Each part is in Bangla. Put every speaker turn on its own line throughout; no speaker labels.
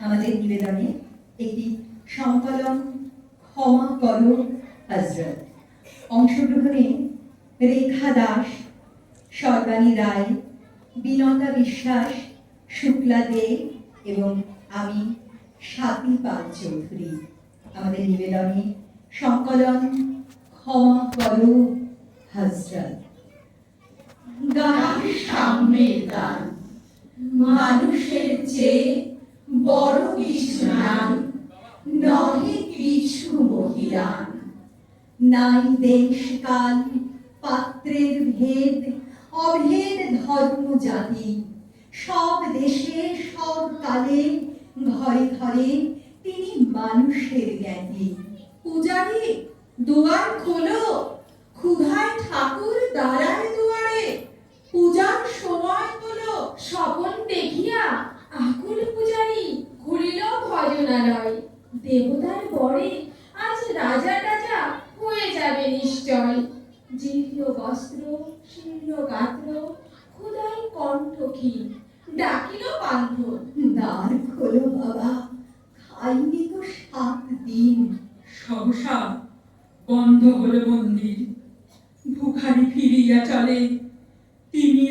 আমাদের নিবেদনে একটি সংকলন ক্ষমা করো হজরত অংশগ্রহণে রেখা দাস সর্বাণী রায়, বিনতা বিশ্বাস, শুক্লা দে এবং আমি স্বাতী পাল চৌধুরী। আমাদের নিবেদনে সংকলন ক্ষমা করো হজরত
গান সাম্যের গান মানুষের চেয়ে বড় কিছু নাই, নহে কিছু মহিলান
নাই দেশ কাল পাত্রের ভেদ, অভেদ ধর্ম জাতি। সব দেশে, সব কালে, ঘরে ঘরে তিনি মানুষের জ্ঞানী।
পূজারি, দুয়ার খোলো। ক্ষুধায় ঠাকুর দাঁড়ায় দুয়ারে। পূজার সময় হলো স্বপন দেখিয়া আকুল পূজারি খুলিল ভজনালয়। দেবতার বরে আজ রাজা রাজা হয়ে যাবে নিশ্চয়। জীর্ণ বস্ত্র, শীর্ণ গাত্র, ক্ষুধায় কণ্ঠক্ষীণ, ডাকিল পান্থ
দ্বার খোলো বাবা, খাইনি তো সাত দিন।
সহসা বন্ধ হলো মন্দির। ভুখারি ফিরিয়া চলে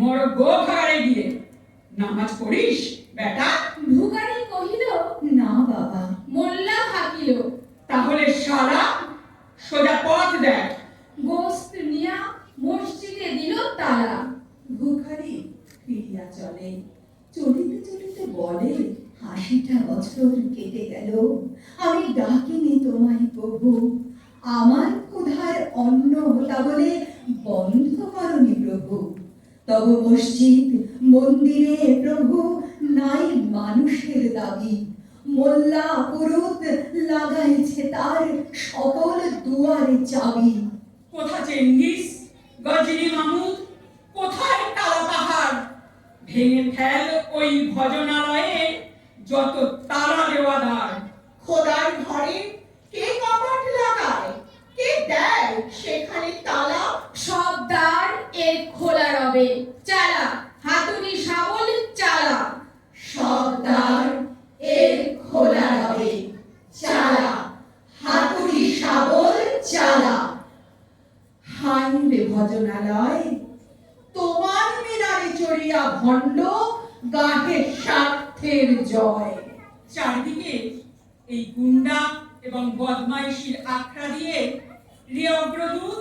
মর গো ভাগাড়ে গিয়ে। নামাজ পড়িস বেটা।
ভুকারি কহিল
না বাবা।
মোল্লা হাকিল
তাহলে সারা সোজা পথ দেখ।
গোস্ত নিয়া মসজিদে দিল তালা।
ভুখারি ফিরিয়া চলে। চলিতে চলিতে বলে আশিটা বছর কেটে গেল। আমি ডাকিনি তোমায় প্রভু। আমার ক্ষুধার অন্ন হতা বলে বন্ধ করনি প্রভু। তব মসজিদ, মন্দিরে প্রভু, নাই মানুষের দাবি। মোল্লা পুরুত লাগাইছে তার সকল দুয়ারে চাবি।
কোথা চেঙ্গিস, গজনী মামুদ? কোথায় তালা পাহাড়? ভেঙে ফেল ওই ভজনালয়ে যত তালা দেওয়া দ্বার
খোদার ঘরে কে কপাট লাগায় কে দেয় সেখানে তালা
সব দ্বার এর খোলা রবে চালা হাতুড়ি শাবল চালা
সব দ্বার এর খোলা রবে চালা হাতুড়ি শাবল চালা।
হাইরে ভজনালয় তোমার মিনারে চড়িয়া ভণ্ড গাহে স্বার্থের জয়।
চারদিকে এই গুন্ডা এবং বদমাইশির আখড়া দিয়ে রে অগ্রদূত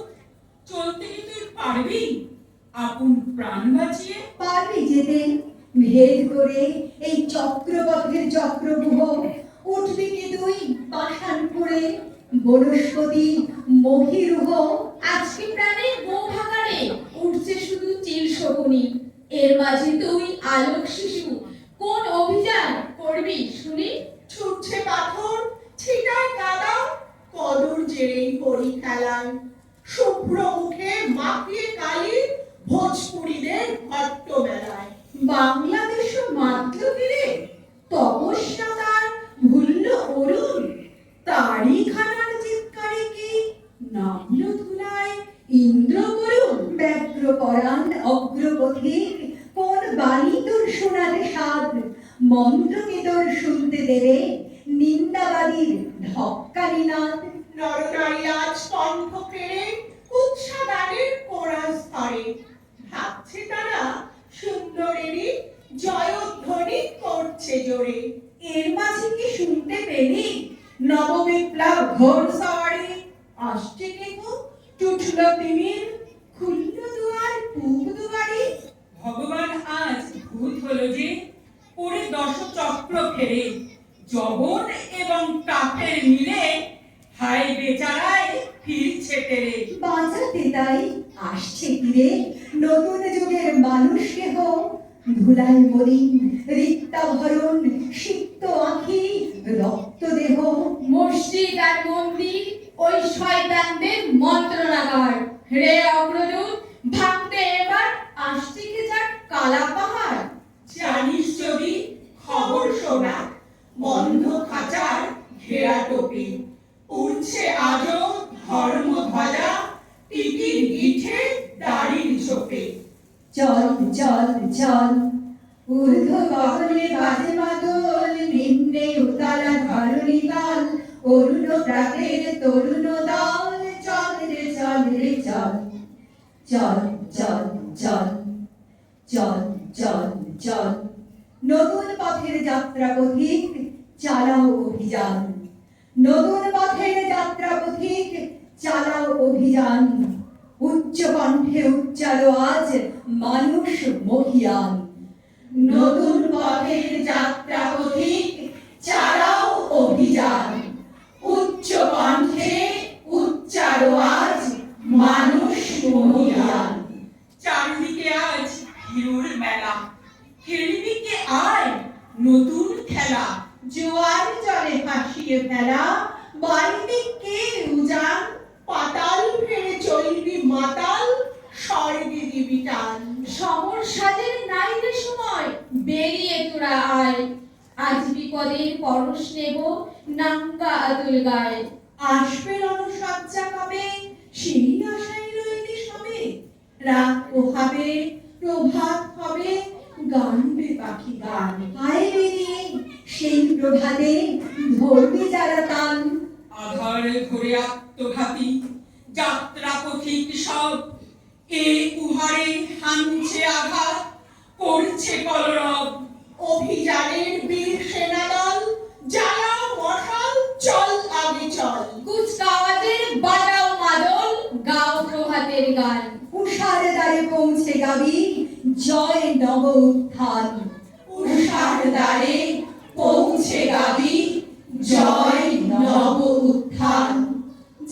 চলতে কি তুই পারবি? আপন প্রাণ বাঁচিয়ে।
পারবি যেতে। ভেদ করে এই চক্রপথের চক্রবুহ উঠবি কি তুই পাষাণ করে। বনস্পতি মহিরুহ
আজকে প্রাণে বউ উঠছে শুধু চিল শকুনি। এর মাঝে তুই আলোক শিশু। কোন অভিযান করবি শুনি?
ছুটছে পাথর ছিটায় কাদা কদর জেরেই পড়ি খেলায় শুভ্র মুখে মাখিয়ে কালি ভোজপুরীদের ভট্ট মেলায়
বাংলাদেশ মাত্র ফিরে তপস্যা তার ভুলল অরুণ তারই খানার চিৎকারে কি নামল ধুলায় ইন্দ্র করুণ ব্যগ্র পরাণ অগ্রপথিক কোন বাণী তোর শোনাতে সাধ মন্ত্র কি তোর শুনতে দেবে নিন্দাবাদীর ঢক্কানি নাদ
নরনারী আজ কণ্ঠ কেড়ে কুৎসা গানের কোরাস ধরে ভাবছে তারা। সুন্দরেরই জয়ধ্বনি করছে জোরে।
এর মাঝে কি শুনতে পেলি? নববিপ্লব ঘোর সওয়ারি আসছে কেকু টুটল তিমির, খুলল দুয়ার, পূব দুয়ারি।
ভগবান আজ ভূত হলো যে পরিদর্শ চক্র ফেরে জবন এবং কাফের মিলে হাই বেচারায় ফিরছে তেরে
বাঁচাতে তাই আসছে তীরে। নতুন যুগের মানুষ কেহ? ধুলাই মলিন রিক্তাভরণ সিক্ত আঁখি রক্ত দেহ
মসজিদ আর মন্দির ওই শয়তানদের মন্ত্রণাগার। রে অগ্রদূত ভাবতে এবার আসছে কি যাক কালা পাহাড়?
জানিস যদি খবর শোনা বন্ধ খাঁচার ঘেরা টোপি। উঠছে আজও ধর্ম ধ্বজা টিকির গিঠে দাড়ির ঝোপে
চল চল চল ঊর্ধ্ব গগনে বাজে মাদল নিম্নে উতালা ধরণী দল অরুণ প্রাতের তরুণ দল চল রে চল রে চল চল চল চল চল চল চল নতুন পথের যাত্রা পথিক চালাও অভিযান নতুন পথের যাত্রা পথিক চালাও অভিযান উচ্চ কণ্ঠে উচ্চারো আজ মানুষ মহিয়ান। নতুন পথের যাত্রা পথিক চালাও অভিযান। উচ্চ কণ্ঠে উচ্চারো আজ মানুষ মহিয়ান।
চারদিকে আজ হিরুর মেলা। খেলবি কে আয় নতুন খেলা।
জোয়ার জলে ভাসিয়ে ফেলা। বাড়িতে কে উজান
পাতাল ফেরে চলবি মাতাল স্বর্গে দিবি টান
সমর সাজের নাই রে সময় বেরিয়ে তোরা আয় আজ বিপদের পরশ নেব নাঙ্গা আতুল গায়।
আসবে রণসজ্জা কবে? সেই আশাই রইলি সবে। রাত পোহাবে, প্রভাত হবে, গানবে পাখি গান।
বেরিয়ে সেই প্রভাতে ধরবে যারা তান
আধার ধরে আত্মঘাতী, যাত্রা পথিক সব এই উহারে হানছে আঘাত, করছে কলরব।
অভিযানের বীর সেনাদল জ্বালা মশাল চল আগে চল।
কুচকাওয়াজের বাজাও মাদল গাও প্রভাতের গান।
উষার দ্বারে পৌঁছে গাবি জয় নব উত্থান
উষার দ্বারে পৌঁছে গাবি জয় নব উত্থান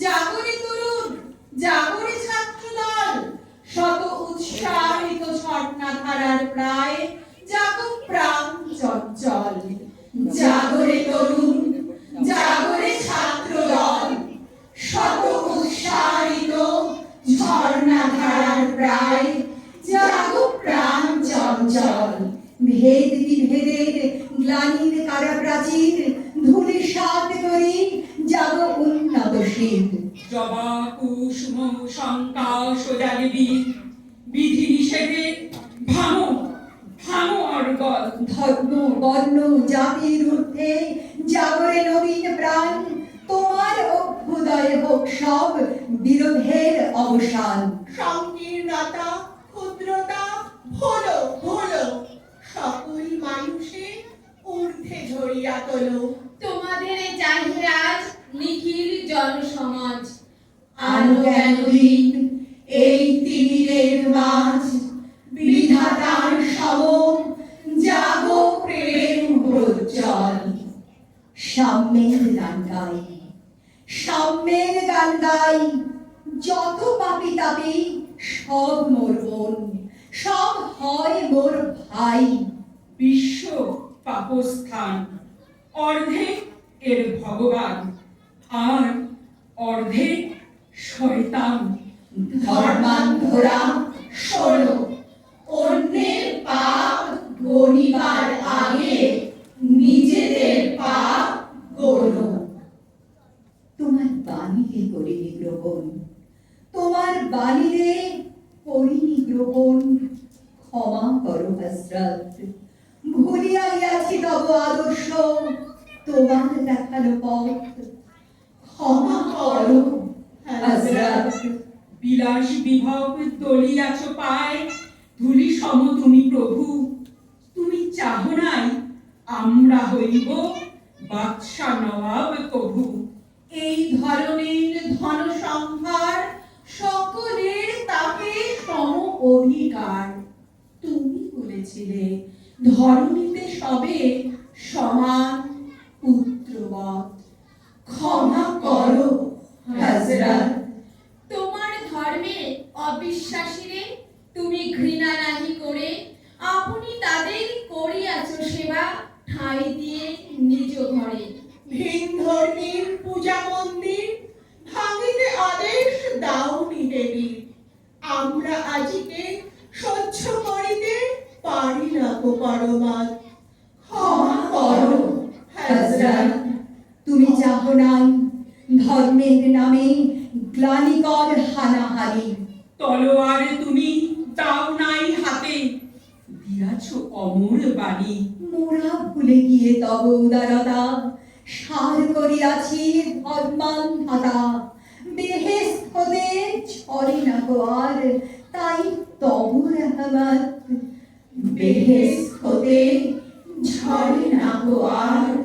জাগরে তরুণ জাগরে ছাত্রদল শত উৎসাহিত ঝর্ণা ধারার প্রায় জাগো প্রাণ চঞ্চল জাগরে তরুণ জাগরে ছাত্রদল শত উৎসাহিত ঝর্ণা প্রায়, জাগো প্রাণ চঞ্চল।
ভেদ বিভেদের গ্লানির কারা প্রাচীর ধুলি সাত করি যাব উন্নতশীল
জবা কুসুম শঙ্কা সোজালি বিধি নিষেধে ভাঙো ভাঙো অর্গল
ধর্ম বর্ণ জাতির ঊর্ধ্বে জাগরে নবীন প্রাণ। তোমার অভ্যুদয় হোক সব বিরোধের অবসান।
সংকীর্ণতা ক্ষুদ্রতা হলো হলো সকল মানুষের ঊর্ধ্বে ঝরিয়া তোলো।
তোমাদের চাহে আজ নিখিল জনসমাজ।
আলো কেন দিন এই তিমিরের মাঝ? বিধাতার সম
সাম্যের গান গাই সাম্যের গান গাই যত পাপি তাপি সব মোর বোন, সব হয় মোর ভাই,
বিশ্ব পাপস্থান, অর্ধে এর ভগবান, আর অর্ধে শয়তান
ধর্মান্ধরা শোনো, অন্যের পাপ গণিবার আগে নিজেদের পাপ গণো
তোমার বাণীকে করিনি গ্রহণ বাণীরে করিনি গ্রহণ, ক্ষমা করো হসরত ভুলিয়া গিয়াছি তব আদর্শ, তোমার দেখানো পথ। ক্ষমা করো
বিলাস বিভব দলিয়াছ পায়, ধুলি সম তুমি প্রভু। তুমি চাহ নাই, আমরা হইব বাদশা নবাব কভু।
এই ধরনের ধন সম্ভার বলেছিলে ধরণীতে সবে সমান পুত্রবৎ। ক্ষমা করো, হযরত।
তোমার ধর্মে অবিশ্বাসীরে তুমি ঘৃণা নাহি করে, আপনি তাদের করিয়াছ সেবা ঠাঁই দিয়ে নিজ ঘরে।
ভিন ধর্মীর পূজা মন্দির ভাঙিতে আদেশ দাওনি দেবী। আমরা আজিকে পরমাত
ক্ষমা করো হযরত
তুমি চাহ নাই ধর্মের নামে গ্লানিকর হানাহারি
তলোয়ার তুমি দাও নাই হাতে। দিয়াছ অমর বাণী।
মোরা ভুলে গিয়ে তব উদারতা। সার করিয়াছি ধর্মান্ধাতা। বেহেস হতে ছড়ে না গো আর। তাই তব রহমত।
বেহেস হতে ঝরে না গো আর।